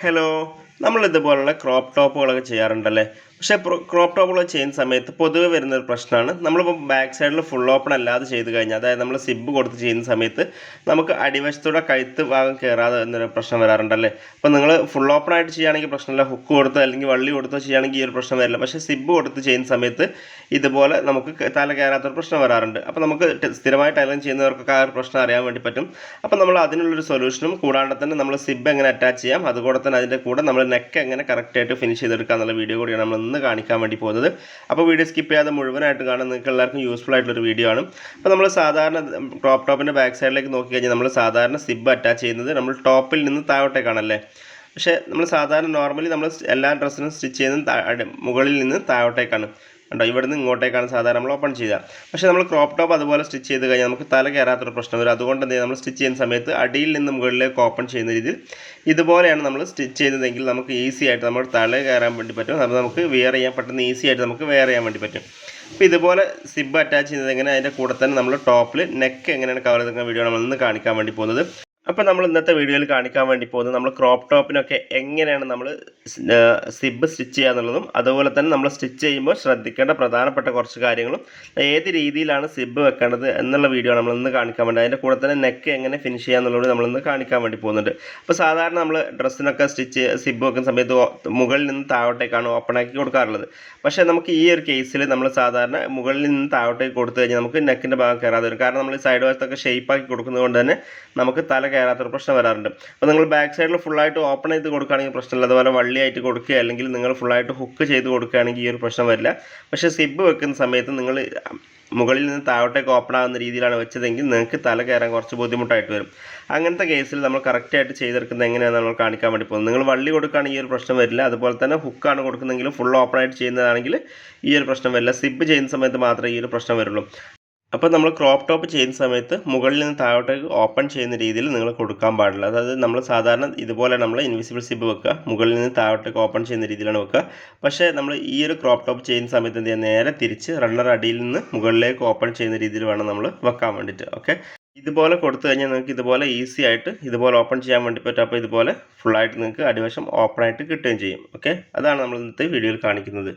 Hello നമ്മൾ ഇതുപോലുള്ള crop ടോപ്പുകളൊക്കെ ചെയ്യാറുണ്ടല്ലേ? പക്ഷേ ക്രോപ്പ് ടോപ്പുകൾ ചെയ്യുന്ന സമയത്ത് പൊതുവെ വരുന്ന ഒരു പ്രശ്നമാണ്. നമ്മളിപ്പോൾ ബാക്ക് സൈഡിൽ ഫുൾ ഓപ്പൺ അല്ലാതെ ചെയ്ത് കഴിഞ്ഞാൽ അതായത് നമ്മൾ സിബ് കൊടുത്ത് ചെയ്യുന്ന സമയത്ത് നമുക്ക് അടിവശത്തൂടെ കഴുത്ത് ഭാഗം കയറാതെ എന്നൊരു പ്രശ്നം വരാറുണ്ടല്ലേ? അപ്പോൾ നിങ്ങൾ ഫുൾ ഓപ്പൺ ആയിട്ട് ചെയ്യുകയാണെങ്കിൽ പ്രശ്നമില്ല. ഹുക്ക് കൊടുത്തോ അല്ലെങ്കിൽ വള്ളി കൊടുത്തോ ചെയ്യുകയാണെങ്കിൽ ഈ ഒരു പ്രശ്നം വരില്ല. പക്ഷേ സിബ് കൊടുത്ത് ചെയ്യുന്ന സമയത്ത് ഇതുപോലെ നമുക്ക് തല കയറാത്തൊരു പ്രശ്നം വരാറുണ്ട്. അപ്പോൾ നമുക്ക് സ്ഥിരമായി ടൈലറിങ് ചെയ്യുന്നവർക്കൊക്കെ ആ ഒരു പ്രശ്നം അറിയാൻ വേണ്ടി പറ്റും. അപ്പോൾ നമ്മൾ അതിനുള്ളൊരു സൊല്യൂഷനും കൂടാണ്ട് തന്നെ നമ്മൾ സിബ് എങ്ങനെ അറ്റാച്ച് ചെയ്യാം അതുകൂടെ തന്നെ അതിന്റെ കൂടെ നമ്മൾ നെക്ക് എങ്ങനെ കറക്റ്റായിട്ട് ഫിനിഷ് ചെയ്തെടുക്കുക എന്നുള്ള വീഡിയോ കൂടിയാണ് നമ്മൾ ഇന്ന് കാണിക്കാൻ വേണ്ടി പോകുന്നത്. അപ്പോൾ വീഡിയോ സ്കിപ്പ് ചെയ്യാതെ മുഴുവനായിട്ട് കാണാൻ നിങ്ങൾക്ക് എല്ലാവർക്കും യൂസ്ഫുൾ ആയിട്ടുള്ളൊരു വീഡിയോ ആണ്. അപ്പോൾ നമ്മൾ സാധാരണ ടോപ്പ് ടോപ്പിന്റെ ബാക്ക് സൈഡിലേക്ക് നോക്കി കഴിഞ്ഞാൽ നമ്മൾ സാധാരണ സിബ് അറ്റാച്ച് ചെയ്യുന്നത് നമ്മൾ ടോപ്പിൽ നിന്ന് താഴോട്ടേക്കാണല്ലേ? പക്ഷേ നമ്മൾ സാധാരണ നോർമലി നമ്മൾ എല്ലാ ഡ്രസ്സിനും സ്റ്റിച്ച് ചെയ്യുന്നത് മുകളിൽ നിന്ന് താഴോട്ടേക്കാണ്. കണ്ടോ ഇവിടുന്ന് ഇങ്ങോട്ടേക്കാണ് സാധാരണ നമ്മൾ ഓപ്പൺ ചെയ്യുക. പക്ഷേ നമ്മൾ ക്രോപ്പ് ടോപ്പ് അതുപോലെ സ്റ്റിച്ച് ചെയ്ത് കഴിഞ്ഞാൽ നമുക്ക് തല കയറാത്തൊരു പ്രശ്നം വരും. അതുകൊണ്ട് എന്ത് നമ്മൾ സ്റ്റിച്ച് ചെയ്യുന്ന സമയത്ത് അടിയിൽ നിന്ന് മുകളിലേക്ക് ഓപ്പൺ ചെയ്യുന്ന രീതിയിൽ ഇതുപോലെയാണ് നമ്മൾ സ്റ്റിച്ച് ചെയ്തതെങ്കിൽ നമുക്ക് ഈസി ആയിട്ട് നമ്മുടെ തല കയറാൻ വേണ്ടി പറ്റും. അപ്പോൾ നമുക്ക് വെയർ ചെയ്യാൻ പെട്ടെന്ന് ഈസി ആയിട്ട് നമുക്ക് വെയർ ചെയ്യാൻ വേണ്ടി പറ്റും. അപ്പോൾ ഇതുപോലെ സിബ് അറ്റാച്ച് ചെയ്യുന്നത് എങ്ങനെ അതിന്റെ കൂടെ തന്നെ നമ്മൾ ടോപ്പിൽ നെക്ക് എങ്ങനെയാണ് കവർ ചെയ്തിരിക്കുന്ന വീഡിയോ നമ്മൾ ഇന്ന് കാണിക്കാൻ വേണ്ടി പോകുന്നത്. അപ്പോൾ നമ്മൾ ഇന്നത്തെ വീഡിയോയിൽ കാണിക്കാൻ വേണ്ടി പോകുന്നത് നമ്മൾ ക്രോപ്പ് ടോപ്പിനൊക്കെ എങ്ങനെയാണ് നമ്മൾ സിബ് സ്റ്റിച്ച് ചെയ്യുക എന്നുള്ളതും അതുപോലെ തന്നെ നമ്മൾ സ്റ്റിച്ച് ചെയ്യുമ്പോൾ ശ്രദ്ധിക്കേണ്ട പ്രധാനപ്പെട്ട കുറച്ച് കാര്യങ്ങളും ഏത് രീതിയിലാണ് സിബ് വെക്കേണ്ടത് എന്നുള്ള വീഡിയോ നമ്മൾ ഇന്ന് കാണിക്കാൻ വേണ്ടി അതിന്റെ കൂടെ തന്നെ നെക്ക് എങ്ങനെ ഫിനിഷ് ചെയ്യുക എന്നുള്ളത് നമ്മൾ ഇന്ന് കാണിക്കാൻ വേണ്ടി പോകുന്നുണ്ട്. അപ്പോൾ സാധാരണ നമ്മൾ ഡ്രസ്സിനൊക്കെ സ്റ്റിച്ച് സിബ് വെക്കുന്ന സമയത്ത് മുകളിൽ നിന്ന് താഴോട്ടേക്കാണ് ഓപ്പൺ ആക്കി കൊടുക്കാറുള്ളത്. പക്ഷേ നമുക്ക് ഈ ഒരു കേസിൽ നമ്മൾ സാധാരണ മുകളിൽ നിന്ന് താഴോട്ടേക്ക് കൊടുത്തു കഴിഞ്ഞാൽ നമുക്ക് നെക്കിന്റെ ഭാഗം കയറാതെ വരും. കാരണം നമ്മൾ സൈഡ് വശത്തൊക്കെ കൊടുക്കുന്നത് കൊണ്ട് തന്നെ നമുക്ക് തല കയറാത്തൊരു പ്രശ്നം വരാറുണ്ട്. അപ്പോൾ നിങ്ങൾ ബാക്ക് സൈഡിൽ ഫുള്ളായിട്ട് ഓപ്പൺ ചെയ്ത് കൊടുക്കുകയാണെങ്കിൽ പ്രശ്നമില്ല. അതുപോലെ വള്ളിയായിട്ട് കൊടുക്കുക അല്ലെങ്കിൽ നിങ്ങൾ ഫുള്ളായിട്ട് ഹുക്ക് ചെയ്ത് കൊടുക്കുകയാണെങ്കിൽ ഈ ഒരു പ്രശ്നം വരില്ല. പക്ഷേ സിബ് വെക്കുന്ന സമയത്ത് നിങ്ങൾ മുകളിൽ നിന്ന് താഴോട്ടേക്ക് ഓപ്പൺ ആകുന്ന രീതിയിലാണ് വെച്ചതെങ്കിൽ നിങ്ങൾക്ക് തല കയറാൻ കുറച്ച് ബുദ്ധിമുട്ടായിട്ട് വരും. അങ്ങനത്തെ കേസിൽ നമ്മൾ കറക്റ്റായിട്ട് ചെയ്തെടുക്കുന്നത് എങ്ങനെയാണെന്ന് നമ്മൾ കാണിക്കാൻ വേണ്ടി പോകുന്നത് നിങ്ങൾ വള്ളി കൊടുക്കുകയാണെങ്കിൽ ഈ ഒരു പ്രശ്നം വരില്ല. അതുപോലെ തന്നെ ഹുക്കാണ് കൊടുക്കുന്നതെങ്കിൽ ഫുൾ ഓപ്പൺ ആയിട്ട് ചെയ്യുന്നതാണെങ്കിൽ ഈ ഒരു പ്രശ്നം വരില്ല. സിബ് ചെയ്യുന്ന സമയത്ത് മാത്രമേ ഈ ഒരു പ്രശ്നം വരുള്ളൂ. അപ്പോൾ നമ്മൾ ക്രോപ്പ് ടോപ്പ് ചെയ്യുന്ന സമയത്ത് മുകളിൽ നിന്ന് താഴോട്ടേക്ക് ഓപ്പൺ ചെയ്യുന്ന രീതിയിൽ നിങ്ങൾ കൊടുക്കാൻ പാടില്ല. അതായത് നമ്മൾ സാധാരണ ഇതുപോലെ നമ്മൾ ഇൻവിസിബിൾ സിബ് വെക്കുക. മുകളിൽ നിന്ന് താഴോട്ടേക്ക് ഓപ്പൺ ചെയ്യുന്ന രീതിയിലാണ് വെക്കുക. പക്ഷേ നമ്മൾ ഈ ഒരു ക്രോപ്പ് ടോപ്പ് ചെയ്യുന്ന സമയത്ത് എന്ത് നേരെ തിരിച്ച് റണ്ണർ അടിയിൽ നിന്ന് മുകളിലേക്ക് ഓപ്പൺ ചെയ്യുന്ന രീതിയിൽ വേണം നമ്മൾ വെക്കാൻ വേണ്ടിയിട്ട് ഓക്കെ ഇതുപോലെ കൊടുത്തു കഴിഞ്ഞാൽ നിങ്ങൾക്ക് ഇതുപോലെ ഈസി ആയിട്ട് ഇതുപോലെ ഓപ്പൺ ചെയ്യാൻ വേണ്ടി പറ്റും. അപ്പോൾ ഇതുപോലെ ഫുള്ളായിട്ട് നിങ്ങൾക്ക് അടിവശം ഓപ്പൺ ആയിട്ട് കിട്ടുകയും ചെയ്യും. ഓക്കെ അതാണ് നമ്മൾ ഇന്നത്തെ വീഡിയോയിൽ കാണിക്കുന്നത്.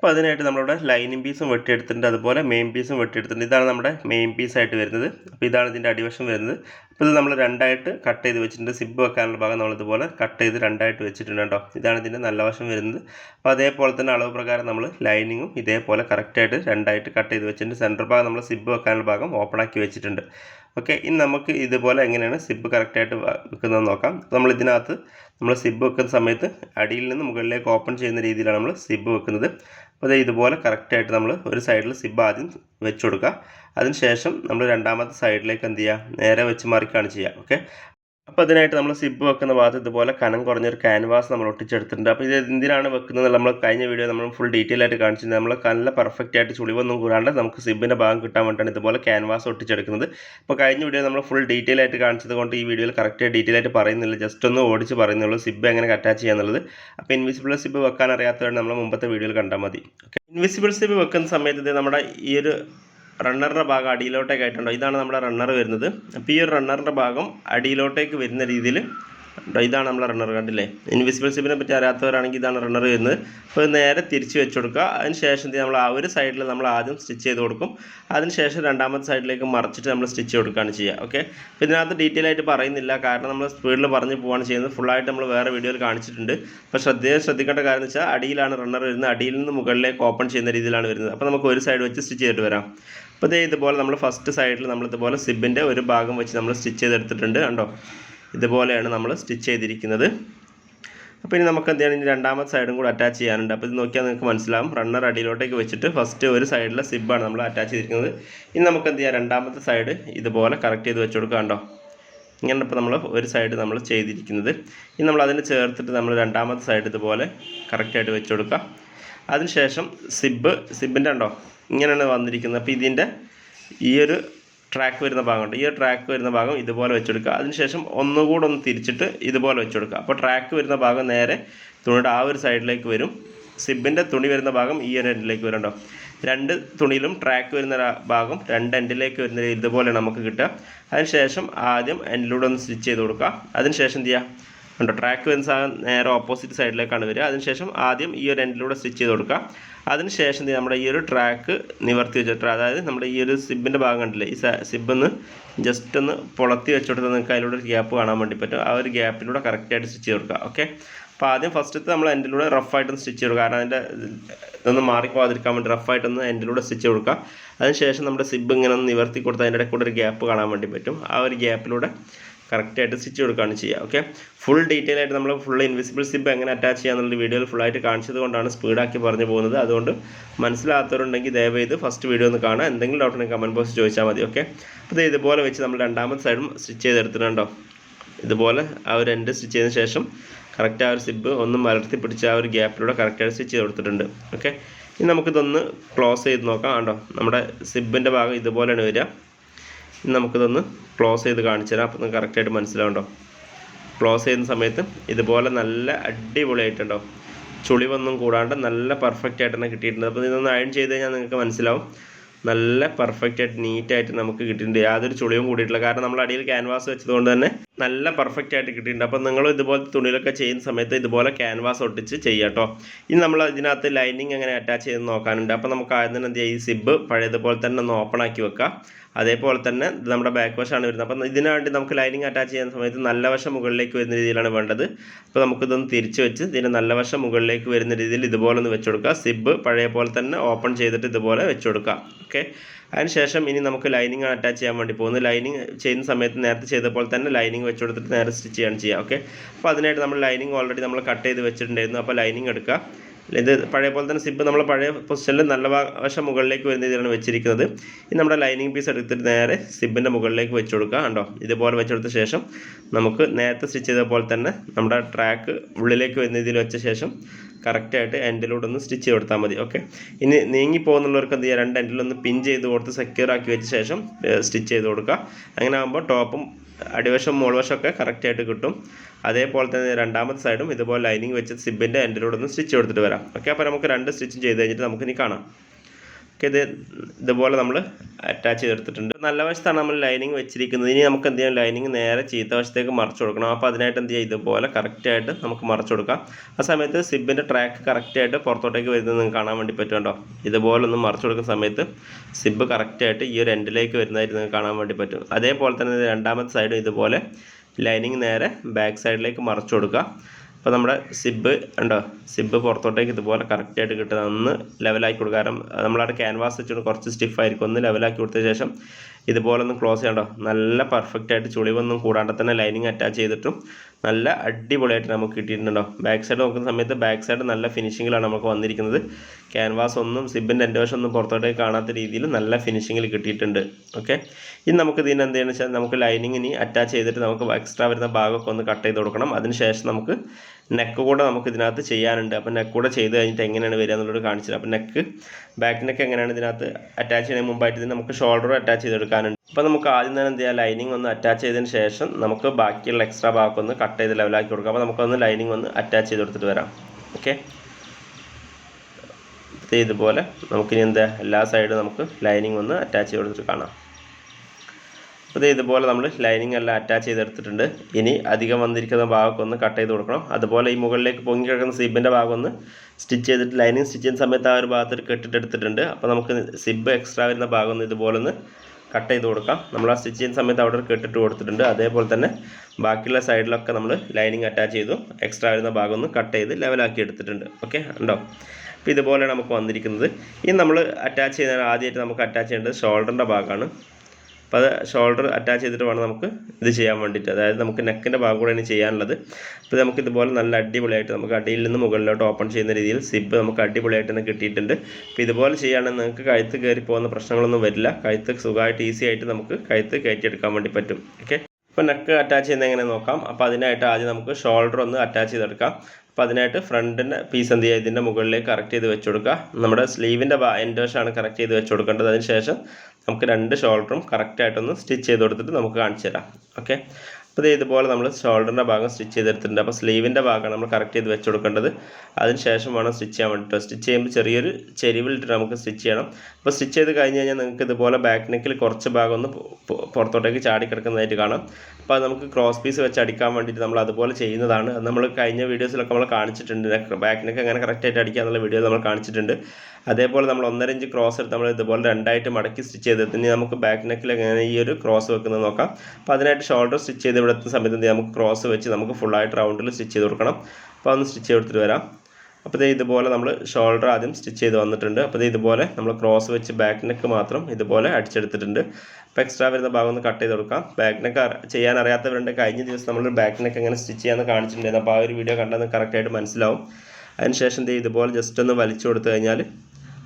അപ്പോൾ അതിനായിട്ട് നമ്മളിവിടെ ലൈനിങ് പീസും വെട്ടിയെടുത്തിട്ടുണ്ട്. അതുപോലെ മെയിൻ പീസും വെട്ടിയെടുത്തിട്ടുണ്ട്. ഇതാണ് നമ്മുടെ മെയിൻ പീസായിട്ട് വരുന്നത്. അപ്പോൾ ഇതാണ് ഇതിന്റെ അടിവശം വരുന്നത്. അപ്പോൾ ഇത് നമ്മൾ രണ്ടായിട്ട് കട്ട് ചെയ്ത് വെച്ചിട്ടുണ്ട്. സിബ് വെക്കാനുള്ള ഭാഗം നമ്മളിതുപോലെ കട്ട് ചെയ്ത് രണ്ടായിട്ട് വെച്ചിട്ടുണ്ട് കേട്ടോ. ഇതാണ് ഇതിന്റെ നല്ല വശം വരുന്നത്. അപ്പോൾ അതേപോലെ തന്നെ അളവ് പ്രകാരം നമ്മൾ ലൈനിങ്ങും ഇതേപോലെ കറക്റ്റായിട്ട് രണ്ടായിട്ട് കട്ട് ചെയ്ത് വെച്ചിട്ടുണ്ട്. സെന്റർ ഭാഗം നമ്മൾ സിബ് വെക്കാനുള്ള ഭാഗം ഓപ്പൺ ആക്കി വെച്ചിട്ടുണ്ട്. ഓക്കെ ഇനി നമുക്ക് ഇതുപോലെ എങ്ങനെയാണ് സിബ് കറക്റ്റായിട്ട് വെക്കുന്നത് നോക്കാം. നമ്മൾ ഇതിനകത്ത് നമ്മൾ സിബ് വെക്കുന്ന സമയത്ത് അടിയിൽ നിന്ന് മുകളിലേക്ക് ഓപ്പൺ ചെയ്യുന്ന രീതിയിലാണ് നമ്മൾ സിബ് വെക്കുന്നത്. അപ്പോൾ ഇതുപോലെ കറക്റ്റായിട്ട് നമ്മൾ ഒരു സൈഡിൽ സിബ് ആദ്യം വെച്ച് കൊടുക്കുക അതിനുശേഷം നമ്മൾ രണ്ടാമത്തെ സൈഡിലേക്ക് എന്ത് ചെയ്യുക നേരെ വെച്ച് മറിക്കുകയാണ് ചെയ്യുക ഓക്കെ അപ്പോൾ അതിനായിട്ട് നമ്മൾ സിബ് വെക്കുന്ന ഭാഗത്ത് ഇതുപോലെ കനം കുറഞ്ഞൊരു ക്യാൻവാസ് നമ്മൾ ഒട്ടിച്ചെടുത്തിട്ടുണ്ട്. അപ്പോൾ ഇത് എന്തിനാണ് വെക്കുന്നത് നമ്മൾ കഴിഞ്ഞ വീഡിയോ നമ്മൾ ഫുൾ ഡീറ്റെയിൽ ആയിട്ട് കാണിച്ചിട്ടുണ്ട്. നമ്മൾ നല്ല പെർഫെക്റ്റ് ആയിട്ട് ചുളിവൊന്നും കൂടാണ്ട് നമുക്ക് സിബിന്റെ ഭാഗം കിട്ടാൻ വേണ്ടിയിട്ടാണ് ഇതുപോലെ ക്യാൻവാസ് ഒട്ടിച്ചെടുക്കുന്നത്. അപ്പോൾ കഴിഞ്ഞ വീഡിയോ നമ്മൾ ഫുൾ ഡീറ്റെയിൽ ആയിട്ട് കാണിച്ചത് കൊണ്ട് ഈ വീഡിയോയിൽ കറക്റ്റ് ഡീറ്റെയിൽ ആയിട്ട് പറയുന്നില്ല. ജസ്റ്റ് ഒന്ന് ഓടിച്ച് പറയുന്നുള്ളൂ സിബ് എങ്ങനെ അറ്റാച്ച് ചെയ്യാന്നുള്ളത്. അപ്പോൾ ഇൻവിസിബിൾ സിബ് വെക്കാൻ അറിയാത്തവരാണ് നമ്മൾ മുമ്പത്തെ വീഡിയോയിൽ കണ്ടാൽ മതി. ഓക്കെ ഇൻവിസിബിൾ സിബ് വെക്കുന്ന സമയത്ത് നമ്മുടെ ഈ ഒരു റണ്ണറിന്റെ ഭാഗം അടിയിലോട്ടേക്ക് ആയിട്ടുണ്ടോ? ഇതാണ് നമ്മുടെ റണ്ണർ വരുന്നത്. അപ്പോൾ ഈ ഒരു റണ്ണറിന്റെ ഭാഗം അടിയിലോട്ടേക്ക് വരുന്ന രീതിയിൽ ഇതാണ് നമ്മളെ റണ്ണർ കണ്ടില്ലേ? ഇൻവിസിബിൾ സിബിനെ പറ്റി അറിയാത്തവരാണെങ്കിൽ ഇതാണ് റണ്ണർ വരുന്നത്. അപ്പോൾ നേരെ തിരിച്ച് വെച്ച് കൊടുക്കുക. അതിന് ശേഷം ഇത് നമ്മൾ ആ ഒരു സൈഡിൽ നമ്മൾ ആദ്യം സ്റ്റിച്ച് ചെയ്ത് കൊടുക്കും. അതിന് ശേഷം രണ്ടാമത്തെ സൈഡിലേക്ക് മറിച്ചിട്ട് നമ്മൾ സ്റ്റിച്ച് കൊടുക്കുകയാണ് ചെയ്യുക. ഓക്കെ അപ്പോൾ ഇതിനകത്ത് ഡീറ്റെയിൽ ആയിട്ട് പറയുന്നില്ല. കാരണം നമ്മൾ സ്പീഡിൽ പറഞ്ഞ് പോവാണ് ചെയ്യുന്നത്. ഫുള്ളായിട്ട് നമ്മൾ വേറെ വീഡിയോയിൽ കാണിച്ചിട്ടുണ്ട്. അപ്പോൾ ശ്രദ്ധേയം ശ്രദ്ധിക്കേണ്ട കാര്യം എന്ന് വെച്ചാൽ അടിയിലാണ് റണ്ണർ വരുന്നത്. അടിയിൽ നിന്ന് മുകളിലേക്ക് ഓപ്പൺ ചെയ്യുന്ന രീതിയിലാണ് വരുന്നത്. അപ്പോൾ നമുക്ക് ഒരു സൈഡ് വെച്ച് സ്റ്റിച്ച് ചെയ്തിട്ട് വരാം. അപ്പോൾ ഇതേ ഇതുപോലെ നമ്മൾ ഫസ്റ്റ് സൈഡിൽ നമ്മൾ ഇതുപോലെ സിബിന്റെ ഒരു ഭാഗം വെച്ച് നമ്മൾ സ്റ്റിച്ച് ചെയ്തെടുത്തിട്ടുണ്ട് കണ്ടോ? ഇതുപോലെയാണ് നമ്മൾ സ്റ്റിച്ച് ചെയ്തിരിക്കുന്നത്. അപ്പോൾ ഇനി നമുക്ക് എന്ത് ചെയ്യണം രണ്ടാമത്തെ സൈഡും കൂടെ അറ്റാച്ച് ചെയ്യാനുണ്ട്. അപ്പോൾ ഇത് നോക്കിയാൽ നിങ്ങൾക്ക് മനസ്സിലാവും. റണ്ണർ അടിയിലോട്ടേക്ക് വെച്ചിട്ട് ഫസ്റ്റ് ഒരു സൈഡിലെ സിബാണ് നമ്മൾ അറ്റാച്ച് ചെയ്തിരിക്കുന്നത്. ഇനി നമുക്ക് എന്ത് ചെയ്യാം? രണ്ടാമത്തെ സൈഡ് ഇതുപോലെ കറക്റ്റ് ചെയ്ത് വെച്ച് കൊടുക്കുക കണ്ടോ? ഇങ്ങനെ ഇപ്പോൾ നമ്മൾ ഒരു സൈഡ് നമ്മൾ ചെയ്തിരിക്കുന്നത്. ഇനി നമ്മൾ അതിന് ചേർത്തിട്ട് നമ്മൾ രണ്ടാമത്തെ സൈഡ് ഇതുപോലെ കറക്റ്റായിട്ട് വെച്ച് കൊടുക്കുക അതിനുശേഷം സിബ് സിബിന്റെ ഉണ്ടോ? ഇങ്ങനെയാണ് വന്നിരിക്കുന്നത്. അപ്പോൾ ഇതിന്റെ ഈ ഒരു ട്രാക്ക് വരുന്ന ഭാഗമുണ്ട്. ഈ ട്രാക്ക് വരുന്ന ഭാഗം ഇതുപോലെ വെച്ചെടുക്കുക. അതിനുശേഷം ഒന്നുകൂടെ ഒന്ന് തിരിച്ചിട്ട് ഇതുപോലെ വെച്ചെടുക്കുക. അപ്പോൾ ട്രാക്ക് വരുന്ന ഭാഗം നേരെ തുണിയുടെ ആ ഒരു സൈഡിലേക്ക് വരും. സിബിന്റെ തുണി വരുന്ന ഭാഗം ഈ ഒരു എൻഡിലേക്ക് വരണ്ടോ രണ്ട് തുണിയിലും ട്രാക്ക് വരുന്ന ഭാഗം രണ്ട് എൻഡിലേക്ക് വരുന്ന ഇതുപോലെ നമുക്ക് കിട്ടുക. അതിനുശേഷം ആദ്യം എൻഡിലൂടെ ഒന്ന് സ്റ്റിച്ച് ചെയ്ത് കൊടുക്കുക. അതിനുശേഷം എന്ത് ചെയ്യുക? കണ്ടോ ട്രാക്ക് വെൻസ് ആ നേരെ ഓപ്പോസിറ്റ് സൈഡിലേക്കാണ് വരിക. അതിനുശേഷം ആദ്യം ഈ ഒരു എൻഡിലൂടെ സ്റ്റിച്ച് ചെയ്ത് കൊടുക്കുക. അതിനുശേഷം നമ്മുടെ ഈ ഒരു ട്രാക്ക് നിവർത്തി വെച്ചിട്ട് അതായത് നമ്മുടെ ഈ ഒരു സിബിന്റെ ഭാഗം കണ്ടില്ലേ? ഈ സിബ് ഒന്ന് ജസ്റ്റ് ഒന്ന് പൊളത്തി വെച്ചിട്ട് നിങ്ങൾക്ക് അതിലൂടെ ഒരു ഗ്യാപ്പ് കാണാൻ വേണ്ടി പറ്റും. ആ ഒരു ഗ്യാപ്പിലൂടെ കറക്റ്റായിട്ട് സ്റ്റിച്ച് ചെയ്ത് കൊടുക്കുക. ഓക്കെ അപ്പോൾ ആദ്യം ഫസ്റ്റത്തെ നമ്മൾ എൻഡിലൂടെ റഫായിട്ടൊന്ന് സ്റ്റിച്ച് ചെയ്തു കാരണം അതിന്റെ ഇതൊന്ന് മാറിപ്പോകാതിരിക്കാൻ വേണ്ടി റഫായിട്ടൊന്ന് എൻഡിലൂടെ സ്റ്റിച്ച് കൊടുക്കുക. അതിനുശേഷം നമ്മുടെ സിബ് ഇങ്ങനെ ഒന്ന് നിവർത്തി കൊടുത്ത് അതിന്റെ ഇടയ്ക്കൂടെ ഒരു ഗ്യാപ്പ് കാണാൻ വേണ്ടി പറ്റും. ആ ഒരു ഗ്യാപ്പിലൂടെ കറക്റ്റായിട്ട് സ്റ്റിച്ച് കൊടുക്കുകയാണ് ചെയ്യുക ഓക്കെ ഫുൾ ഡീറ്റെയിൽ ആയിട്ട് നമ്മൾ ഫുൾ ഇൻവിസിബിൾ സിബ് എങ്ങനെ അറ്റാച്ച് ചെയ്യാന്നുള്ള വീഡിയോയിൽ ഫുള്ളായിട്ട് കാണിച്ചത് കൊണ്ടാണ് സ്പീഡാക്കി പറഞ്ഞു പോകുന്നത്. അതുകൊണ്ട് മനസ്സിലാത്തവരുണ്ടെങ്കിൽ ദയവേത് ഫസ്റ്റ് വീഡിയോ ഒന്ന് കാണാം എന്തെങ്കിലും ഡൗട്ട് ഉണ്ടെങ്കിൽ കമന്റ് ബോക്സ് ചോദിച്ചാൽ മതി ഓക്കെ അപ്പോൾ ഇതുപോലെ വെച്ച് നമ്മൾ രണ്ടാമത്തെ സൈഡും സ്റ്റിച്ച് ചെയ്തെടുത്തിട്ടുണ്ടോ ഇതുപോലെ ആ ഒരു എൻഡ് സ്റ്റിച്ച് ചെയ്തതിന് ശേഷം കറക്റ്റ് ആ ഒരു സിബ് ഒന്ന് മലർത്തി പിടിച്ച് ആ ഒരു ഗ്യാപ്പിലൂടെ കറക്റ്റായിട്ട് സ്റ്റിച്ച് ചെയ്ത് കൊടുത്തിട്ടുണ്ട് ഓക്കെ ഇനി നമുക്കിതൊന്ന് ക്ലോസ് ചെയ്ത് നോക്കാം കണ്ടോ നമ്മുടെ സിബിന്റെ ഭാഗം ഇതുപോലെയാണ് വരിക. നമുക്കിതൊന്ന് ക്ലോസ് ചെയ്ത് കാണിച്ചു തരാം. നിങ്ങൾക്ക് കറക്റ്റായിട്ട് മനസ്സിലാവുണ്ടോ? ക്ലോസ് ചെയ്യുന്ന സമയത്ത് ഇതുപോലെ നല്ല അടിപൊളിയായിട്ടുണ്ടോ? ചുളിവൊന്നും കൂടാണ്ട് നല്ല പെർഫെക്റ്റ് ആയിട്ട് തന്നെ കിട്ടിയിട്ടുണ്ട്. അപ്പോൾ ഇതൊന്ന് അയൺ ചെയ്ത് കഴിഞ്ഞാൽ നിങ്ങൾക്ക് മനസ്സിലാവും. നല്ല പെർഫെക്റ്റ് ആയിട്ട് നീറ്റായിട്ട് നമുക്ക് കിട്ടിയിട്ടുണ്ട്. യാതൊരു ചുളിവും കൂടിയിട്ടില്ല. കാരണം നമ്മൾ അടിയിൽ ക്യാൻവാസ് വെച്ചതുകൊണ്ട് തന്നെ നല്ല പെർഫെക്റ്റ് ആയിട്ട് കിട്ടിയിട്ടുണ്ട്. അപ്പോൾ നിങ്ങൾ ഇതുപോലെ തുണിയിലൊക്കെ ചെയ്യുന്ന സമയത്ത് ഇതുപോലെ ക്യാൻവാസ് ഒട്ടിച്ച് ചെയ്യാം കേട്ടോ ഇനി നമ്മൾ ഇതിനകത്ത് ലൈനിങ് എങ്ങനെ അറ്റാച്ച് ചെയ്ത് നോക്കാനുണ്ട്. അപ്പോൾ നമുക്ക് ആദ്യം തന്നെ എന്ത് ചെയ്യുക ഈ സിബ് പഴയതുപോലെ തന്നെ ഒന്ന് ഓപ്പൺ ആക്കി വെക്കുക. അതേപോലെ തന്നെ നമ്മുടെ ബാക്ക് വശമാണ് വരുന്നത്. അപ്പം ഇതിനു വേണ്ടി നമുക്ക് ലൈനിങ് അറ്റാച്ച് ചെയ്യുന്ന സമയത്ത് നല്ല വശം മുകളിലേക്ക് വരുന്ന രീതിയിലാണ് വേണ്ടത്. അപ്പോൾ നമുക്കിതൊന്ന് തിരിച്ച് വെച്ച് ഇതിന് നല്ല വശം മുകളിലേക്ക് വരുന്ന രീതിയിൽ ഇതുപോലെ ഒന്ന് വെച്ച് കൊടുക്കുക. സിബ് പഴയ പോലെ തന്നെ ഓപ്പൺ ചെയ്തിട്ട് ഇതുപോലെ വെച്ച് കൊടുക്കുക. ഓക്കെ അതിനുശേഷം ഇനി നമുക്ക് ലൈനിങ് അറ്റാച്ച് ചെയ്യാൻ വേണ്ടി പോകുന്നത്. ലൈനിങ് ചെയ്യുന്ന സമയത്ത് നേരത്തെ ചെയ്ത പോലെ തന്നെ ലൈനിങ് വെച്ച് കൊടുത്തിട്ട് നേരെ സ്റ്റിച്ച് ചെയ്യാണ് ചെയ്യുക ഓക്കെ അപ്പോൾ അതിനായിട്ട് നമ്മൾ ലൈനിങ് ഓൾറെഡി നമ്മൾ കട്ട് ചെയ്ത് വെച്ചിട്ടുണ്ടായിരുന്നു. അപ്പോൾ ലൈനിങ് എടുക്കുക. ഇത് പഴയ പോലെ തന്നെ സിബ് നമ്മൾ പഴയ പൊസിഷനിൽ നല്ല വശം മുകളിലേക്ക് വരുന്ന രീതിയിലാണ് വെച്ചിരിക്കുന്നത്. ഇനി നമ്മുടെ ലൈനിങ് പീസ് എടുത്തിട്ട് നേരെ സിബിന്റെ മുകളിലേക്ക് വെച്ച് കൊടുക്കുക കണ്ടോ? ഇതുപോലെ വെച്ചെടുത്ത ശേഷം നമുക്ക് നേരത്തെ സ്റ്റിച്ച് ചെയ്ത പോലെ തന്നെ നമ്മുടെ ട്രാക്ക് ഉള്ളിലേക്ക് വരുന്ന രീതിയിൽ വെച്ച ശേഷം കറക്റ്റായിട്ട് എൻഡിലൂടെ ഒന്ന് സ്റ്റിച്ച് ചെയ്ത് കൊടുത്താൽ മതി ഓക്കെ ഇനി നീങ്ങി പോകുന്നുള്ളവർക്ക് എന്ത് ചെയ്യുക രണ്ട് എൻഡിലൊന്ന് പിൻ ചെയ്ത് കൊടുത്ത് സെക്യൂർ ആക്കി വെച്ച ശേഷം സ്റ്റിച്ച് ചെയ്ത് കൊടുക്കുക. അങ്ങനെ ആകുമ്പോൾ ടോപ്പും അടിവശം മുകൾവശമൊക്കെ കറക്റ്റായിട്ട് കിട്ടും. അതേപോലെ തന്നെ രണ്ടാമത്തെ സൈഡും ഇതുപോലെ ലൈനിങ് വെച്ച് സിബിന്റെ എൻഡിലൂടെ ഒന്ന് സ്റ്റിച്ച് കൊടുത്തിട്ട് വരാം ഓക്കെ അപ്പോൾ നമുക്ക് രണ്ട് സ്റ്റിച്ചും ചെയ്ത് കഴിഞ്ഞിട്ട് നമുക്കിനി കാണാം. ഇത് ഇതുപോലെ നമ്മൾ അറ്റാച്ച് ചെയ്തെടുത്തിട്ടുണ്ട്. നല്ല വശത്താണ് നമ്മൾ ലൈനിങ് വെച്ചിരിക്കുന്നത്. ഇനി നമുക്ക് എന്ത് ചെയ്യാം? ലൈനിങ് നേരെ ചീത്ത വശത്തേക്ക് മറച്ചു കൊടുക്കണം. അപ്പോൾ അതിനായിട്ട് എന്ത് ചെയ്യുക ഇതുപോലെ കറക്റ്റായിട്ട് നമുക്ക് മറച്ചു കൊടുക്കാം. ആ സമയത്ത് സിബിന്റെ ട്രാക്ക് കറക്റ്റായിട്ട് പുറത്തോട്ടേക്ക് വരുന്നത് നിങ്ങൾക്ക് കാണാൻ വേണ്ടി പറ്റുമോ ഇതുപോലെ ഒന്ന് മറച്ചു കൊടുക്കുന്ന സമയത്ത് സിബ് കറക്റ്റായിട്ട് ഈ ഒരു എൻഡിലേക്ക് വരുന്നതായിട്ട് നിങ്ങൾക്ക് കാണാൻ വേണ്ടി പറ്റും. അതേപോലെ തന്നെ രണ്ടാമത്തെ സൈഡും ഇതുപോലെ ലൈനിങ് നേരെ ബാക്ക് സൈഡിലേക്ക് മറച്ചു കൊടുക്കുക. അപ്പോൾ നമ്മുടെ സിബ് ഉണ്ടോ? സിബ് പുറത്തോട്ടേക്ക് ഇതുപോലെ കറക്റ്റായിട്ട് കിട്ടുന്ന ഒന്ന് ലെവലാക്കി കൊടുക്കുക കാരണം നമ്മളവിടെ ക്യാൻവാസ് വെച്ചുകൊണ്ട് കുറച്ച് സ്റ്റിഫായിരിക്കും ഒന്ന് ലെവലാക്കി കൊടുത്ത ശേഷം ഇതുപോലെ ഒന്ന് ക്ലോസ് ചെയ്യണ്ടോ? നല്ല പെർഫെക്റ്റ് ആയിട്ട് ചുളിവൊന്നും കൂടാണ്ട് തന്നെ ലൈനിങ് അറ്റാച്ച് ചെയ്തിട്ടും നല്ല അടിപൊളിയായിട്ട് നമുക്ക് കിട്ടിയിട്ടുണ്ടോ? ബാക്ക് സൈഡ് നോക്കുന്ന സമയത്ത് ബാക്ക് സൈഡ് നല്ല ഫിനിഷിങ്ങിലാണ് നമുക്ക് വന്നിരിക്കുന്നത്. ക്യാൻവാസ് ഒന്നും സിബിന്റെ എന്റെ ഒന്നും പുറത്തോട്ടേക്ക് കാണാത്ത രീതിയിൽ നല്ല ഫിനിഷിങ്ങിൽ കിട്ടിയിട്ടുണ്ട്. ഓക്കെ ഇനി നമുക്ക് ഇതിന് എന്ത് വെച്ചാൽ നമുക്ക് ലൈനിങ് ഇനി അറ്റാച്ച് ചെയ്തിട്ട് നമുക്ക് എക്സ്ട്രാ വരുന്ന ഭാഗമൊക്കെ ഒന്ന് കട്ട് ചെയ്ത് കൊടുക്കണം. അതിനുശേഷം നമുക്ക് നെക്ക് കൂടെ നമുക്ക് ഇതിനകത്ത് ചെയ്യാനുണ്ട്. അപ്പോൾ നെക്ക് കൂടെ ചെയ്ത് കഴിഞ്ഞിട്ട് എങ്ങനെയാണ് വരിക എന്നുള്ളത് കാണിച്ചത് അപ്പോൾ നെക്ക് ബാക്ക് നെക്ക് എങ്ങനെയാണ് ഇതിനകത്ത് അറ്റാച്ച് ചെയ്യുന്നതിന് മുമ്പായിട്ട് ഇതിന് നമുക്ക് ഷോൾഡർ അറ്റാച്ച് ചെയ്തെടുക്കാനുണ്ട്. അപ്പോൾ നമുക്ക് ആദ്യം തന്നെ എന്ത് ചെയ്യാം? ലൈനിങ് ഒന്ന് അറ്റാച്ച് ചെയ്തതിന് ശേഷം നമുക്ക് ബാക്കിയുള്ള എക്സ്ട്രാ ഭാഗം ഒന്ന് കട്ട് ചെയ്ത് ലെവലാക്കി കൊടുക്കാം. അപ്പോൾ നമുക്കൊന്ന് ലൈനിങ് ഒന്ന് അറ്റാച്ച് ചെയ്ത് കൊടുത്തിട്ട് വരാം. ഓക്കെ ഇതുപോലെ നമുക്കിനി എന്താ എല്ലാ സൈഡും നമുക്ക് ലൈനിങ് ഒന്ന് അറ്റാച്ച് ചെയ്ത് കൊടുത്തിട്ട് കാണാം. അപ്പോൾ ഇതുപോലെ നമ്മൾ ലൈനിങ് എല്ലാം അറ്റാച്ച് ചെയ്തെടുത്തിട്ടുണ്ട്. ഇനി അധികം വന്നിരിക്കുന്ന ഭാഗമൊക്കെ ഒന്ന് കട്ട് ചെയ്ത് കൊടുക്കണം. അതുപോലെ ഈ മുകളിലേക്ക് പൊങ്ങി കിടക്കുന്ന സിബിന്റെ ഭാഗം ഒന്ന് സ്റ്റിച്ച് ചെയ്തിട്ട് ലൈനിങ് സ്റ്റിച്ച് ചെയ്യുന്ന സമയത്ത് ആ ഒരു ഭാഗത്ത് കെട്ടിട്ടെടുത്തിട്ടുണ്ട് അപ്പോൾ നമുക്ക് സിബ് എക്സ്ട്രാ വരുന്ന ഭാഗം ഒന്ന് ഇതുപോലെ ഒന്ന് കട്ട് ചെയ്ത് കൊടുക്കാം. നമ്മൾ ആ സ്റ്റിച്ച് ചെയ്യുന്ന സമയത്ത് അവിടെ കെട്ടിട്ട് കൊടുത്തിട്ടുണ്ട്. അതേപോലെ തന്നെ ബാക്കിയുള്ള സൈഡിലൊക്കെ നമ്മൾ ലൈനിങ് അറ്റാച്ച് ചെയ്തു. എക്സ്ട്രാ വരുന്ന ഭാഗം ഒന്ന് കട്ട് ചെയ്ത് ലെവലാക്കി എടുത്തിട്ടുണ്ട്. ഓക്കെ ഉണ്ടോ അപ്പോൾ ഇതുപോലെയാണ് നമുക്ക് വന്നിരിക്കുന്നത്. ഇനി നമ്മൾ അറ്റാച്ച് ചെയ്യുന്ന ആദ്യമായിട്ട് നമുക്ക് അറ്റാച്ച് ചെയ്യേണ്ടത് ഷോൾഡറിന്റെ ഭാഗമാണ്. അപ്പോൾ അത് ഷോൾഡർ അറ്റാച്ച് ചെയ്തിട്ട് വേണം നമുക്ക് ഇത് ചെയ്യാൻ വേണ്ടിയിട്ട്. അതായത് നമുക്ക് നെക്കിന്റെ ഭാഗം കൂടെയാണ് ചെയ്യാനുള്ളത്. അപ്പോൾ നമുക്ക് ഇതുപോലെ നല്ല അടിപൊളിയായിട്ട് നമുക്ക് അടിയിൽ നിന്ന് മുകളിലോട്ട് ഓപ്പൺ ചെയ്യുന്ന രീതിയിൽ സിബ് നമുക്ക് അടിപൊളിയായിട്ട് തന്നെ കിട്ടിയിട്ടുണ്ട്. അപ്പോൾ ഇതുപോലെ ചെയ്യുകയാണെങ്കിൽ നിങ്ങൾക്ക് കഴുത്ത് കയറി പോകുന്ന പ്രശ്നങ്ങളൊന്നും വരില്ല. കഴുത്ത് സുഖമായിട്ട് ഈസി ആയിട്ട് നമുക്ക് കഴുത്ത് കയറ്റിയെടുക്കാൻ വേണ്ടി പറ്റും. ഓക്കെ ഇപ്പോൾ നെക്ക് അറ്റാച്ച് ചെയ്യുന്നത് എങ്ങനെ നോക്കാം? അപ്പോൾ അതിനായിട്ട് ആദ്യം നമുക്ക് ഷോൾഡർ ഒന്ന് അറ്റാച്ച് ചെയ്തെടുക്കാം. അപ്പോൾ അതിനായിട്ട് ഫ്രണ്ടിന്റെ പീസ് എന്ത് ചെയ്യുക? ഇതിന്റെ മുകളിലേക്ക് കറക്റ്റ് ചെയ്ത് വെച്ച് കൊടുക്കുക. നമ്മുടെ സ്ലീവിന്റെ എൻഡ് വശമാണ് കറക്റ്റ് ചെയ്ത് വെച്ച് കൊടുക്കേണ്ടത്. അതിന് ശേഷം നമുക്ക് രണ്ട് ഷോൾഡറും കറക്റ്റായിട്ടൊന്ന് സ്റ്റിച്ച് ചെയ്ത് കൊടുത്തിട്ട് നമുക്ക് കാണിച്ചു തരാം. ഓക്കെ അപ്പോൾ ഇതേ ഇതുപോലെ നമ്മൾ ഷോൾഡറിന്റെ ഭാഗം സ്റ്റിച്ച് ചെയ്തെടുത്തിട്ടുണ്ട്. അപ്പോൾ സ്ലീവിന്റെ ഭാഗമാണ് നമ്മൾ കറക്റ്റ് ചെയ്ത് വെച്ച് കൊടുക്കേണ്ടത്. അതിന് ശേഷം വേണം സ്റ്റിച്ച് ചെയ്യാൻ വേണ്ടിയിട്ട്. സ്റ്റിച്ച് ചെയ്യുമ്പോൾ ചെറിയൊരു ചെരിവിലിട്ട് നമുക്ക് സ്റ്റിച്ച് ചെയ്യണം. അപ്പോൾ സ്റ്റിച്ച് ചെയ്ത് കഴിഞ്ഞ് കഴിഞ്ഞാൽ നിങ്ങൾക്ക് ഇതുപോലെ ബാക്ക് നെക്കിൽ കുറച്ച് ഭാഗം ഒന്ന് പുറത്തോട്ടേക്ക് ചാടി കിടക്കുന്നതായിട്ട് കാണാം. അപ്പോൾ അത് നമുക്ക് ക്രോസ് പീസ് വെച്ച് അടിക്കാൻ വേണ്ടിയിട്ട് നമ്മൾ അതുപോലെ ചെയ്യുന്നതാണ്. അത് നമ്മൾ കഴിഞ്ഞ വീഡിയോസിലൊക്കെ നമ്മൾ കാണിച്ചിട്ടുണ്ട്. ബാക്ക് നെക്ക് എങ്ങനെ കറക്റ്റായിട്ട് അടിക്കുക എന്നുള്ള വീഡിയോ നമ്മൾ കാണിച്ചിട്ടുണ്ട്. അതേപോലെ നമ്മൾ ഒന്നര ഇഞ്ച് ക്രോസ് എടുത്ത് നമ്മൾ ഇതുപോലെ രണ്ടായിട്ട് മടക്കി സ്റ്റിച്ച് ഇനി നമുക്ക് ബാക്ക് നെക്കിൽ എങ്ങനെ ഈ ഒരു ക്രോസ് വെക്കുന്നത് നോക്കാം. അപ്പോൾ അതിനായിട്ട് ഷോൾഡർ സ്റ്റിച്ച് ചെയ്ത് ഇവിടെ എത്തുന്ന സമയത്ത് എന്ത്? നമുക്ക് ക്രോസ് വെച്ച് നമുക്ക് ഫുള്ളായിട്ട് റൗണ്ടിൽ സ്റ്റിച്ച് ചെയ്ത് കൊടുക്കണം. അപ്പോൾ ഒന്ന് സ്റ്റിച്ച് ചെയ്തെടുത്തിട്ട് വരാം. അപ്പോൾ ഇതുപോലെ നമ്മൾ ഷോൾഡർ ആദ്യം സ്റ്റിച്ച് ചെയ്ത് വന്നിട്ടുണ്ട്. അപ്പോൾ ഇതുപോലെ നമ്മൾ ക്രോസ് വെച്ച് ബാക്ക് നെക്ക് മാത്രം ഇതുപോലെ അടിച്ചെടുത്തിട്ടുണ്ട്. അപ്പോൾ എക്സ്ട്രാ വരുന്ന ഭാഗം ഒന്ന് കട്ട് ചെയ്ത് കൊടുക്കാം. ബാക്ക് നെക്ക് ചെയ്യാൻ അറിയാത്തവരുണ്ട്. കഴിഞ്ഞ ദിവസം നമ്മൾ ബാക്ക് നെക്ക് എങ്ങനെ സ്റ്റിച്ച് ചെയ്യാമെന്ന് കാണിച്ചിട്ടുണ്ടായിരുന്നു. അപ്പോൾ ആ ഒരു വീഡിയോ കണ്ടാൽ കറക്റ്റായിട്ട് മനസ്സിലാവും. അതിനുശേഷം ഇതുപോലെ ജസ്റ്റ് ഒന്ന് വലിച്ചു കൊടുത്തു കഴിഞ്ഞാൽ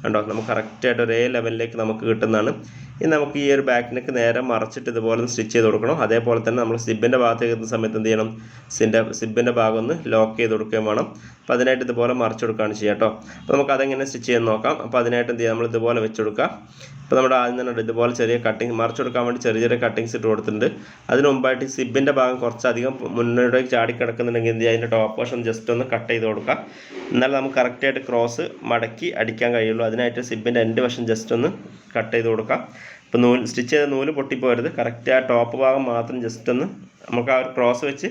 കണ്ടോ? നമുക്ക് കറക്റ്റായിട്ട് ഒരേ ലെവലിലേക്ക് നമുക്ക് കിട്ടുന്നതാണ്. ഇനി നമുക്ക് ഈ ഒരു ബാക്ക് നെക്ക് നേരെ മറച്ചിട്ട് ഇതുപോലെ സ്റ്റിച്ച് ചെയ്ത് കൊടുക്കണം. അതേപോലെ തന്നെ നമ്മൾ സിബിന്റെ ഭാഗത്തേക്ക് എത്തുന്ന സമയത്ത് എന്ത് ചെയ്യണം? സിന്റെ സിബിന്റെ ഭാഗം ഒന്ന് ലോക്ക് ചെയ്ത് കൊടുക്കുകയും വേണം. അപ്പോൾ അതിനായിട്ട് ഇതുപോലെ മറിച്ച് കൊടുക്കുകയാണ് ചെയ്യുക കേട്ടോ. അപ്പോൾ നമുക്ക് അതെങ്ങനെ സ്റ്റിച്ച് ചെയ്യാൻ നോക്കാം. അപ്പോൾ അതിനായിട്ട് എന്ത് ചെയ്യാം? നമ്മൾ ഇതുപോലെ വെച്ച് കൊടുക്കുക. അപ്പോൾ നമ്മുടെ ആദ്യം തന്നെ ഇതുപോലെ ചെറിയ കട്ടിങ് മറിച്ച് കൊടുക്കാൻ വേണ്ടി ചെറിയ ചെറിയ കട്ടിങ്സ് ഇട്ട് കൊടുത്തിട്ടുണ്ട്. അതിന് മുമ്പായിട്ട് സിബിന്റെ ഭാഗം കുറച്ചധികം മുന്നോട്ടേക്ക് ചാടി കിടക്കുന്നുണ്ടെങ്കിൽ എന്ത് ചെയ്യുക? അതിന്റെ ടോപ്പ് വശം ജസ്റ്റ് ഒന്ന് കട്ട് ചെയ്ത് കൊടുക്കുക. എന്നാൽ നമുക്ക് കറക്റ്റായിട്ട് ക്രോസ് മടക്കി അടിക്കാൻ കഴിയുള്ളൂ. അതിനായിട്ട് സിബിന്റെ എന്റെ വശം ജസ്റ്റ് ഒന്ന് കട്ട് ചെയ്ത് കൊടുക്കാം ഇപ്പോൾ നൂൽ സ്റ്റിച്ച് ചെയ്ത നൂൽ പൊട്ടിപ്പോരുത് കറക്റ്റ് ആ ടോപ്പ് ഭാഗം മാത്രം ജസ്റ്റ് ഒന്ന് നമുക്ക് ആ ഒരു ക്രോസ് വെച്ച്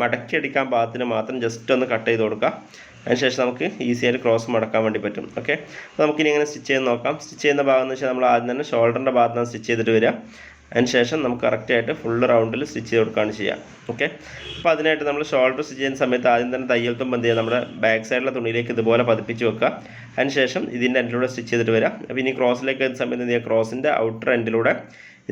മടക്കി അടിക്കാൻ പാകത്തിന് മാത്രം ജസ്റ്റ് ഒന്ന് കട്ട് ചെയ്ത് കൊടുക്കുക അതിനുശേഷം നമുക്ക് ഈസി ആയിട്ട് ക്രോസ് മടക്കാൻ വേണ്ടി പറ്റും. ഓക്കെ അപ്പോൾ നമുക്കിനി ഇങ്ങനെ സ്റ്റിച്ച് ചെയ്ത് നോക്കാം. സ്റ്റിച്ച് ചെയ്യുന്ന ഭാഗം എന്ന് വെച്ചാൽ നമ്മൾ ആദ്യം തന്നെ ഷോൾഡറിന്റെ ഭാഗത്താണ് സ്റ്റിച്ച് ചെയ്തിട്ട് വരിക. അതിനുശേഷം നമുക്ക് കറക്റ്റായിട്ട് ഫുൾ റൗണ്ടിൽ സ്റ്റിച്ച് ചെയ്ത് കൊടുക്കുകയാണ് ചെയ്യുക. ഓക്കെ അപ്പോൾ അതിനായിട്ട് നമ്മൾ ഷോൾഡർ സ്റ്റിച്ച് ചെയ്യുന്ന സമയത്ത് ആദ്യം തന്നെ തയ്യൽ തുമ്പ് എന്ത് ചെയ്യുക? നമ്മുടെ ബാക്ക് സൈഡിലെ തുണിയിലേക്ക് ഇതുപോലെ പതിപ്പിച്ച് വെക്കുക. അതിനുശേഷം ഇതിന്റെ എൻഡിലൂടെ സ്റ്റിച്ച് ചെയ്തിട്ട് വരാം. അപ്പോൾ ഇനി ക്രോസിലേക്ക് എത്തുന്ന സമയത്ത് എന്ത് ചെയ്യുക? ക്രോസിന്റെ ഔട്ടർ എൻഡിലൂടെ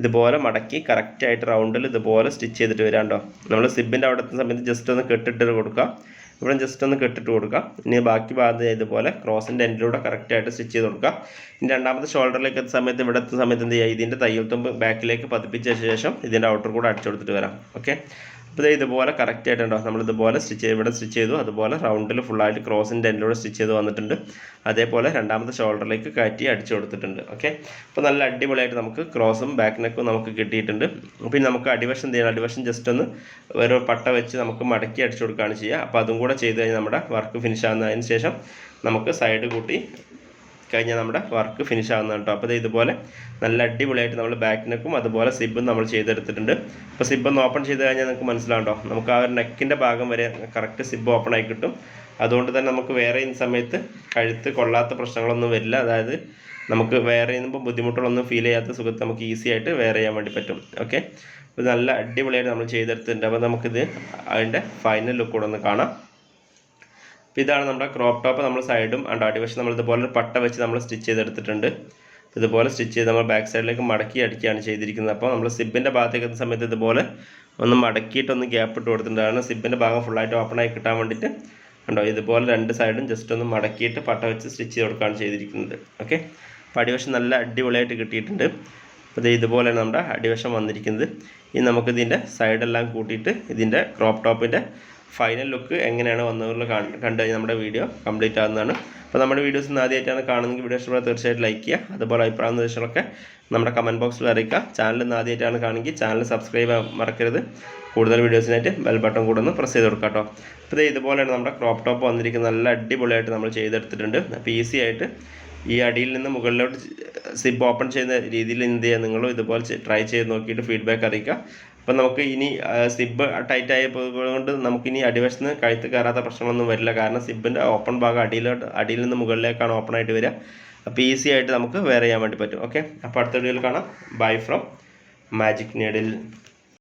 ഇതുപോലെ മടക്കി കറക്റ്റായിട്ട് റൗണ്ടിൽ ഇതുപോലെ സ്റ്റിച്ച് ചെയ്തിട്ട് വരാം കേട്ടോ നമ്മൾ സിബിന്റെ അവിടെ എത്തുന്ന സമയത്ത് ജസ്റ്റ് ഒന്ന് കെട്ടിട്ട് കൊടുക്കുക. ഇവിടെ ജസ്റ്റ് ഒന്ന് കെട്ടിട്ട് കൊടുക്കുക ഇനി ബാക്കി ഭാഗത്ത് ഇതുപോലെ ക്രോസിന്റെ എൻഡിലൂടെ കറക്റ്റായിട്ട് സ്റ്റിച്ച് ചെയ്ത് കൊടുക്കുക ഇനി രണ്ടാമത്തെ ഷോൾഡറിലേക്ക് എത്തുന്ന സമയത്ത് ഇവിടെ എത്തുന്ന സമയത്ത് എന്ത് ചെയ്യുക? ഇതിന്റെ തയ്യൽ തുമ്പ് ബാക്കിലേക്ക് പതിപ്പിച്ച ശേഷം ഇതിന്റെ ഔട്ടർ കൂടെ അടിച്ചു കൊടുത്തിട്ട് വരാം. ഓക്കെ അപ്പോൾ ഇതുപോലെ കറക്റ്റ് ആയിട്ടുണ്ടോ? നമ്മൾ ഇതുപോലെ സ്റ്റിച്ച് ചെയ്ത് ഇവിടെ സ്റ്റിച്ച് ചെയ്തു. അതുപോലെ റൗണ്ടിൽ ഫുള്ളായിട്ട് ക്രോസിന്റെ എൻഡിലൂടെ സ്റ്റിച്ച് ചെയ്ത് വന്നിട്ടുണ്ട്. അതേപോലെ രണ്ടാമത്തെ ഷോൾഡറിലേക്ക് കയറ്റി അടിച്ചു കൊടുത്തിട്ടുണ്ട്. ഓക്കെ അപ്പോൾ നല്ല അടിപൊളിയായിട്ട് നമുക്ക് ക്രോസും ബാക്ക് നെക്കും നമുക്ക് കിട്ടിയിട്ടുണ്ട്. പിന്നെ നമുക്ക് അടിവശം ചെയ്യണം? അടിവശം ജസ്റ്റ് ഒന്ന് ഒരു പട്ട വെച്ച് നമുക്ക് മടക്കി അടിച്ചു കൊടുക്കുകയാണ് ചെയ്യുക. അപ്പോൾ അതും കൂടെ ചെയ്ത് കഴിഞ്ഞാൽ നമ്മുടെ വർക്ക് ഫിനിഷ് ആകുന്നതിന് ശേഷം നമുക്ക് സൈഡ് കൂട്ടി കഴിഞ്ഞാൽ നമ്മുടെ വർക്ക് ഫിനിഷ് ആകുന്നതാണ് കേട്ടോ അപ്പോൾ ഇതുപോലെ നല്ല അടിപൊളിയായിട്ട് നമ്മൾ ബാക്ക് നെക്കും അതുപോലെ സിബും നമ്മൾ ചെയ്തെടുത്തിട്ടുണ്ട്. അപ്പോൾ സിബ് ഒന്ന് ഓപ്പൺ ചെയ്ത് കഴിഞ്ഞാൽ നിങ്ങൾക്ക് മനസ്സിലാകണ്ടോ നമുക്ക് ആ ഒരു നെക്കിന്റെ ഭാഗം വരെ കറക്റ്റ് സിബ് ഓപ്പൺ ആയി കിട്ടും. അതുകൊണ്ട് തന്നെ നമുക്ക് വേറെ ഈ സമയത്ത് കഴുത്ത് കൊള്ളാത്ത പ്രശ്നങ്ങളൊന്നും വരില്ല. അതായത് നമുക്ക് വേറെ ചെയ്യുമ്പോൾ ബുദ്ധിമുട്ടുകളൊന്നും ഫീൽ ചെയ്യാത്ത സുഖത്ത് നമുക്ക് ഈസി ആയിട്ട് വേറെ ചെയ്യാൻ വേണ്ടി പറ്റും. ഓക്കെ അപ്പോൾ നല്ല അടിപൊളിയായിട്ട് നമ്മൾ ചെയ്തെടുത്തിട്ടുണ്ട്. അപ്പോൾ നമുക്കിത് അതിന്റെ ഫൈനൽ ലുക്ക് കൂടെ ഒന്ന് കാണാം. അപ്പോൾ ഇതാണ് നമ്മുടെ ക്രോപ്പ് ടോപ്പ് നമ്മൾ സൈഡും അണ്ട് അടിവശം നമ്മൾ ഇതുപോലെ ഒരു പട്ട വെച്ച് നമ്മൾ സ്റ്റിച്ച് ചെയ്തെടുത്തിട്ടുണ്ട്. ഇതുപോലെ സ്റ്റിച്ച് ചെയ്ത് നമ്മൾ ബാക്ക് സൈഡിലേക്ക് മടക്കി അടിക്കുകയാണ് ചെയ്തിരിക്കുന്നത്. അപ്പോൾ നമ്മൾ സിബിന്റെ ഭാഗത്തേക്ക് എത്തുന്ന സമയത്ത് ഇതുപോലെ ഒന്ന് മടക്കിയിട്ടൊന്ന് ഗ്യാപ്പ് ഇട്ട് കൊടുത്തിട്ടുണ്ട് കാരണം സിബിന്റെ ഭാഗം ഫുള്ളായിട്ട് ഓപ്പൺ ആയി കിട്ടാൻ വേണ്ടിയിട്ട് ഉണ്ടോ ഇതുപോലെ രണ്ട് സൈഡും ജസ്റ്റ് ഒന്ന് മടക്കിയിട്ട് പട്ട വെച്ച് സ്റ്റിച്ച് ചെയ്ത് കൊടുക്കുകയാണ് ചെയ്തിരിക്കുന്നത്. ഓക്കെ അപ്പോൾ അടിവശം നല്ല അടിപൊളിയായിട്ട് കിട്ടിയിട്ടുണ്ട്. അപ്പോൾ ഇത് ഇതുപോലെയാണ് നമ്മുടെ അടിവശം വന്നിരിക്കുന്നത്. ഇനി നമുക്കിതിന്റെ സൈഡെല്ലാം കൂട്ടിയിട്ട് ഇതിന്റെ ക്രോപ്പ് ടോപ്പിന്റെ ഫൈനൽ ലുക്ക് എങ്ങനെയാണ് വന്നതെന്നുള്ള കണ്ട് കഴിഞ്ഞാൽ നമ്മുടെ വീഡിയോ കംപ്ലീറ്റ് ആകുന്നതാണ് അപ്പോൾ നമ്മുടെ വീഡിയോസ് ഇന്ന് ആദ്യമായിട്ടാണ് കാണുന്നതെങ്കിൽ വീഡിയോ ഇഷ്ടപ്പെടാൻ തീർച്ചയായിട്ടും ലൈക്ക് ചെയ്യുക. അതുപോലെ അഭിപ്രായ നിർദ്ദേശങ്ങളൊക്കെ നമ്മുടെ കമന്റ് ബോക്സിൽ അറിയിക്കുക. ചാനൽ ഇന്ന് ആദ്യമായിട്ടാണ് കാണുമെങ്കിൽ ചാനൽ സബ്സ്ക്രൈബ് മറക്കരുത്. കൂടുതൽ വീഡിയോസിനായിട്ട് ബെൽ ബട്ടൺ കൂടെ ഒന്ന് പ്രസ് ചെയ്ത് കൊടുക്കാം കേട്ടോ. അപ്പോൾ ഇതുപോലെയാണ് നമ്മുടെ ക്രോപ്പ് ടോപ്പ് വന്നിരിക്കുന്നത്. നല്ല അടിപൊളിയായിട്ട് നമ്മൾ ചെയ്തെടുത്തിട്ടുണ്ട്. അപ്പോൾ ഈസി ആയിട്ട് ഈ അടിയിൽ നിന്ന് മുകളിലോട്ട് സിബ് ഓപ്പൺ ചെയ്യുന്ന രീതിയിൽ എന്ത് ചെയ്യുക? നിങ്ങളും ഇതുപോലെ ട്രൈ ചെയ്ത് നോക്കിയിട്ട് ഫീഡ്ബാക്ക് അറിയിക്കുക. അപ്പം നമുക്ക് ഇനി സിബ് ടൈറ്റ് ആയതുകൊണ്ട് നമുക്കിനി അടിവശത്ത് കഴുത്ത് കയറാത്ത പ്രശ്നങ്ങളൊന്നും വരില്ല. കാരണം സിബിന്റെ ഓപ്പൺ ഭാഗം അടിയിലോട്ട് അടിയിൽ നിന്ന് മുകളിലേക്കാണ് ഓപ്പൺ ആയിട്ട് വരിക. അപ്പോൾ ഈസി ആയിട്ട് നമുക്ക് വെയർ ചെയ്യാൻ വേണ്ടി പറ്റും. ഓക്കെ അപ്പോൾ അടുത്ത വീഡിയോയിൽ കാണാം. Bye from magic needle